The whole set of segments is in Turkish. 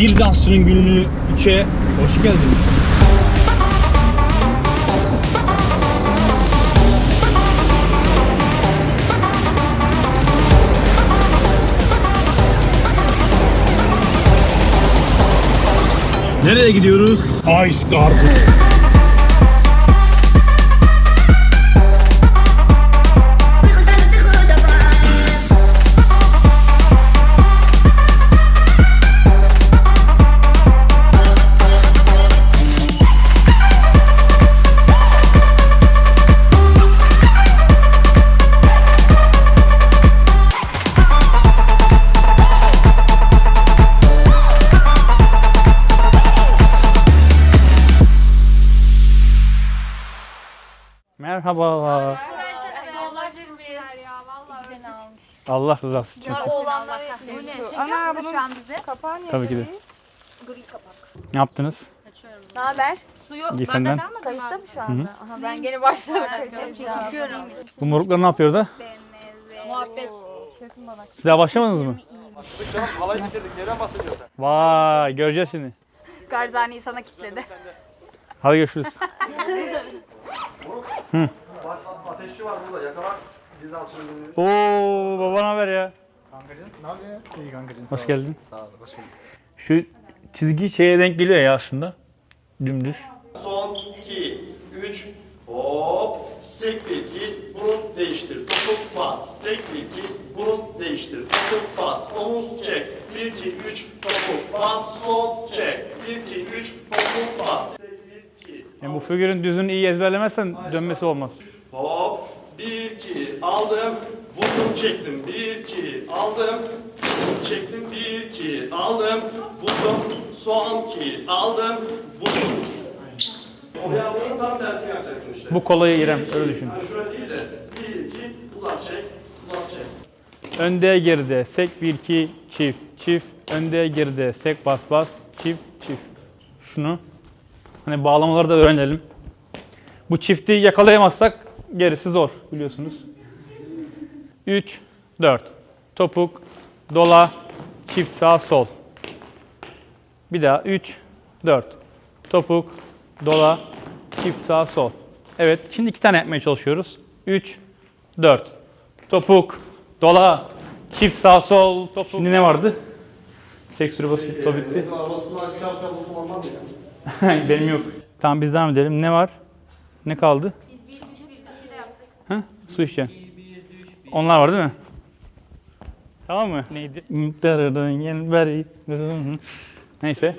Bir dansçının günlüğü 3'e hoş geldiniz. Nereye gidiyoruz? Ice Garden. Almış. Allah rızası için. Oğlanlar Bu ne? Ana bunun kapağı niye Tabii ki de. Gri kapak. Ne yaptınız? Ne haber? Suyu İyi senden. kayıtta mı şu anda? Aha ben gene başladım. Bu moruklar ne yapıyor da? Muhabbet. Siz daha başlamadınız mı? Halayı bitirdik. Nereden bahsediyorsun sen? Vay göreceğiz şimdi. Garzaneyi sana kilitledi. Hadi görüşürüz. Bak ateşçi var burada. Yakalar. Bir daha sürüldürüyor. Oo baba ne haber ya? Ne yapıyor? İyi kankacığım. Hoş geldin. Sağ ol. Hoş bulduk. Şu çizgi şeye denk geliyor ya aslında. Dümdüz. Son 2, 3, hop, sek bir iki, burun değiştir, tutup bas, sek bir iki, burun değiştir, tutup bas, omuz çek, 1, 2, 3, topuk bas, sol çek, 1, 2, 3, topuk bas, sek 1, 2, Yani bu figürün düzünü iyi ezberlemezsen dönmesi olmaz. hop, 1, 2, aldım, vurdum çektim, 1, 2, aldım, vurdum çektim, 1, 2, aldım, vurdum, son 2, aldım, vurdum. O yaptığın tam tersini yapacaksın işte. Bu kolayı İrem öyle düşün. Yani şöyle değil de 1, 2, uzat çek, uzat çek. Önde geride sek 1 2 çift çift önde geride sek bas bas çift çift. Şunu hani bağlamaları da öğrenelim. Bu çifti yakalayamazsak gerisi zor biliyorsunuz. 3 4 topuk dola çift sağ sol. Bir daha 3 4 topuk dola çift sağ sol. Evet şimdi iki tane yapmaya çalışıyoruz. 3 4 topuk dola çift sağ sol topuk. Şimdi ne vardı? Seksürü to bitti. Arabasından iki hafta bulsun olmaz mı ya? Benim yok. Tamam biz devam edelim. Ne var? Ne kaldı? Ha? Su içeceksin. Onlar var değil mi? Tamam mı? Neydi? Neyse.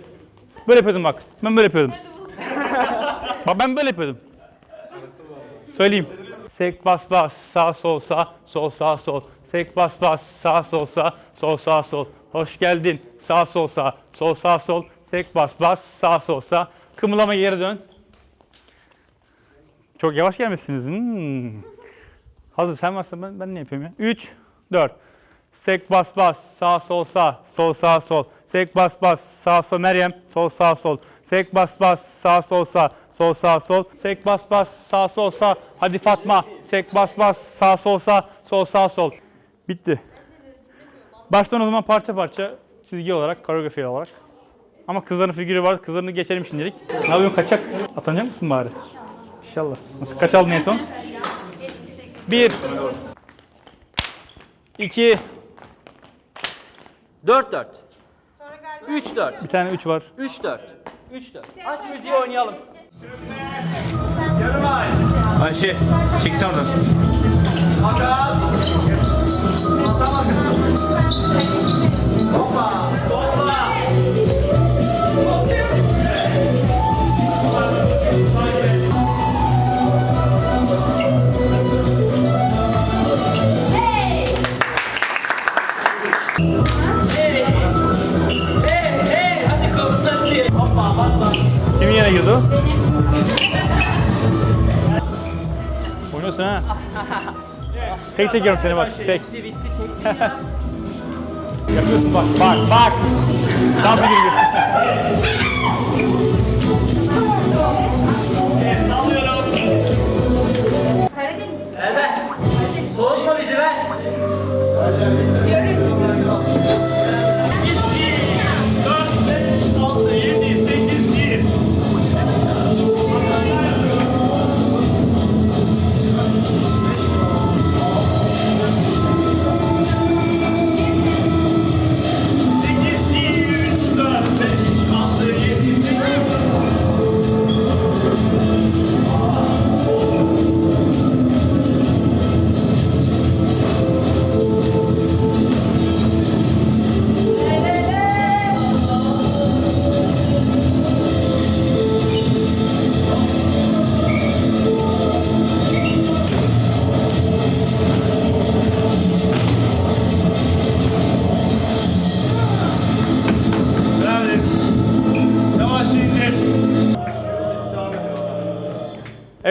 Böyle yapıyordum bak. Ben böyle yapıyordum. bak ben böyle yapıyordum. Söyleyeyim. Sek bas bas sağ sol sağ sol sağ sol. Sek bas bas sağ sol sağ sol sağ sol. Hoş geldin. Sağ sol sağ sol sağ sol. Sek bas bas sağ sol sağ. Kımıldama geri dön. Çok yavaş gelmişsiniz. Hmm. Hazır sen varsan ben, ben ne yapayım ya? 3, 4. Sek bas bas sağ sol sağ sol sağ sol. Sek bas bas sağ sol Meryem sol sağ sol. Sek bas bas sağ sol sağ sol sağ sol. Sek bas bas sağ sol sağ. Hadi Fatma. Sek bas bas sağ sol sağ sol sağ sol. Bitti. Baştan o zaman parça parça çizgi olarak, koreografi olarak. Ama kızların figürü var. Kızlarını geçelim şimdilik. Ne yapıyorsun kaçak? Atanacak mısın bari? İnşallah. Nasıl kaç aldın en son? Bir. İki. 4 4. 3 4. Bir tane üç var. 3 4. 3 4. Aç müziği oynayalım. Ayşe, çeksen oradan. Kimin Tek yiyorum seni bak. Tek. Bitti bitti Yapıyorsun bak. Bak bak. Dans ediyor.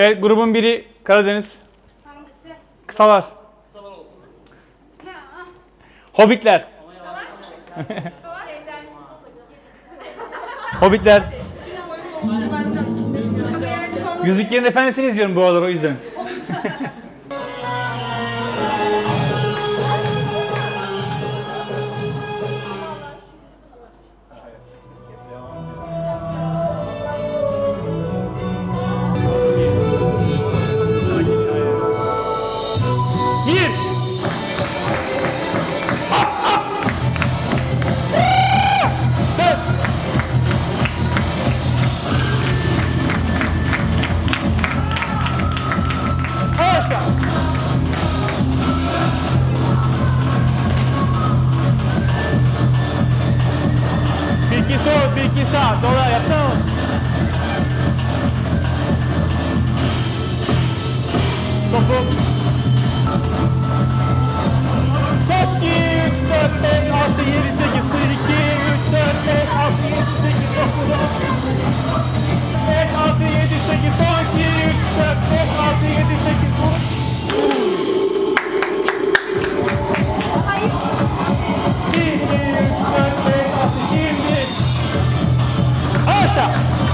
Evet grubun biri Karadeniz. Hangisi? Kısalar. Saman olsun. Hobbitler. Şeyden. Hobbitler. Yüzüklerin Efendisi'ni izliyorum bu aralar o yüzden. Topu. Toski 3, 4, 5, 6, 7, 8, 2, 3, 4, 5, 6, 7, 8, 9, 10. 5, 6, 7, 8, son 2, 3, 4, 5, 6, 7, 8, 10. 1, 2, 3, 4, 5, 6, 21. Aşağı.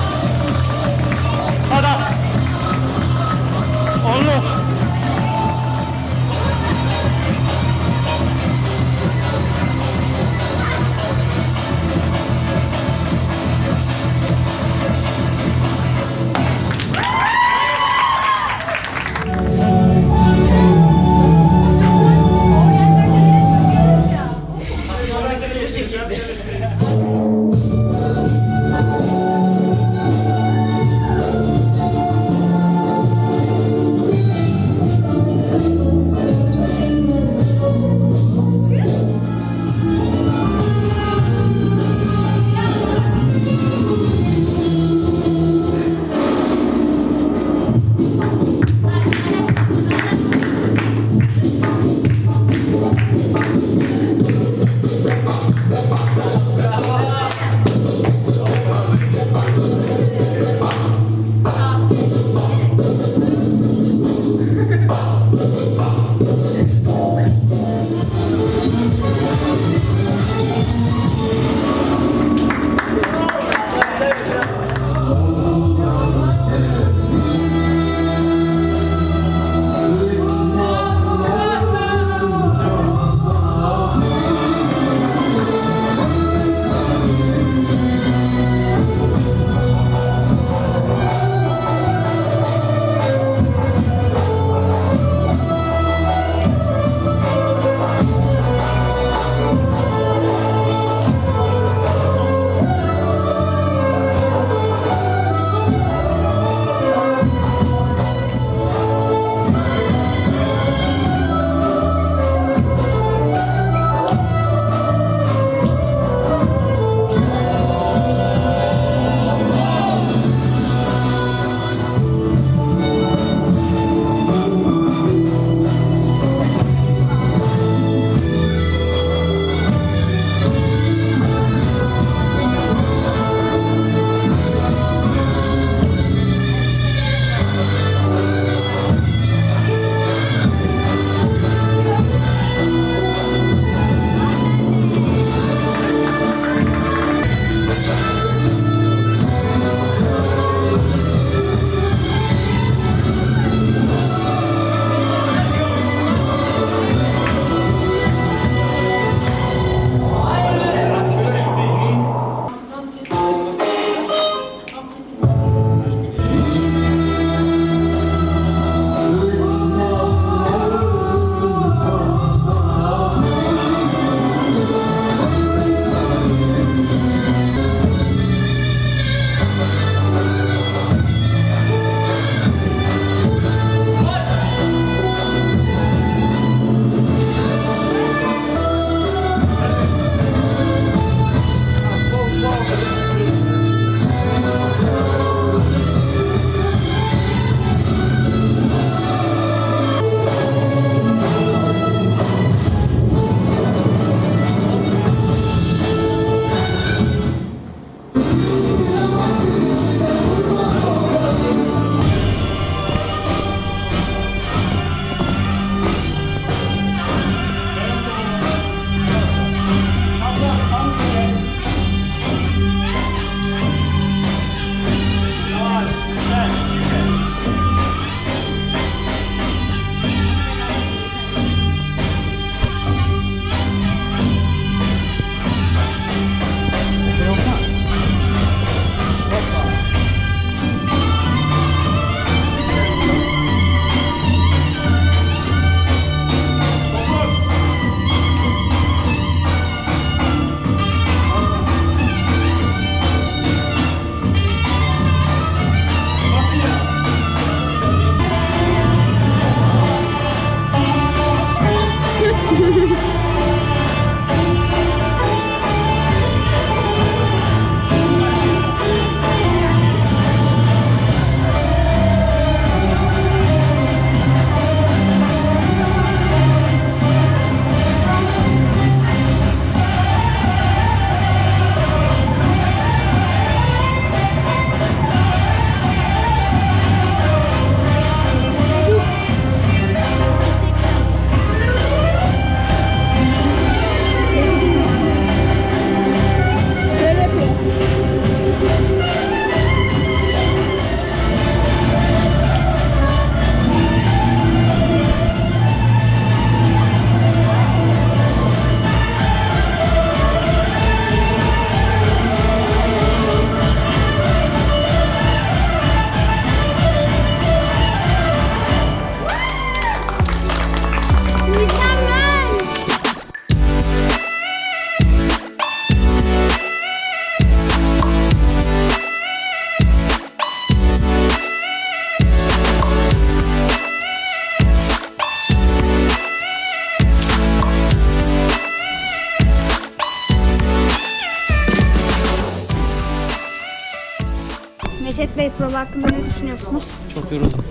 Bey prova hakkında ne düşünüyorsunuz? Çok yoruldum.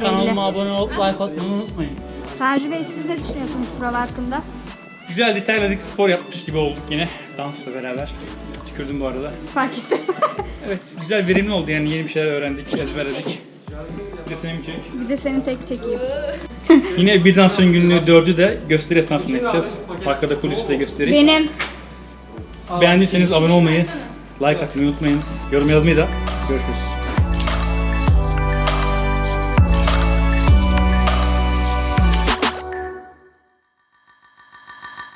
Kanalıma abone olup like atmayı unutmayın. Tanju Bey siz ne düşünüyorsunuz prova hakkında? Güzeldi terledik spor yapmış gibi olduk yine dansla beraber. Tükürdüm bu arada. Fark ettim. Evet güzel verimli oldu yani yeni bir şeyler öğrendik, ezberledik. Bir de senin çek. bir de seni tek çekeyim. Yine bir dansın günlüğü dördü de gösteri esnasında yapacağız. Arkada kuliste gösteri. Benim. Beğendiyseniz abone olmayı, like atmayı unutmayınız. Yorum yazmayı da. Görüşürüz.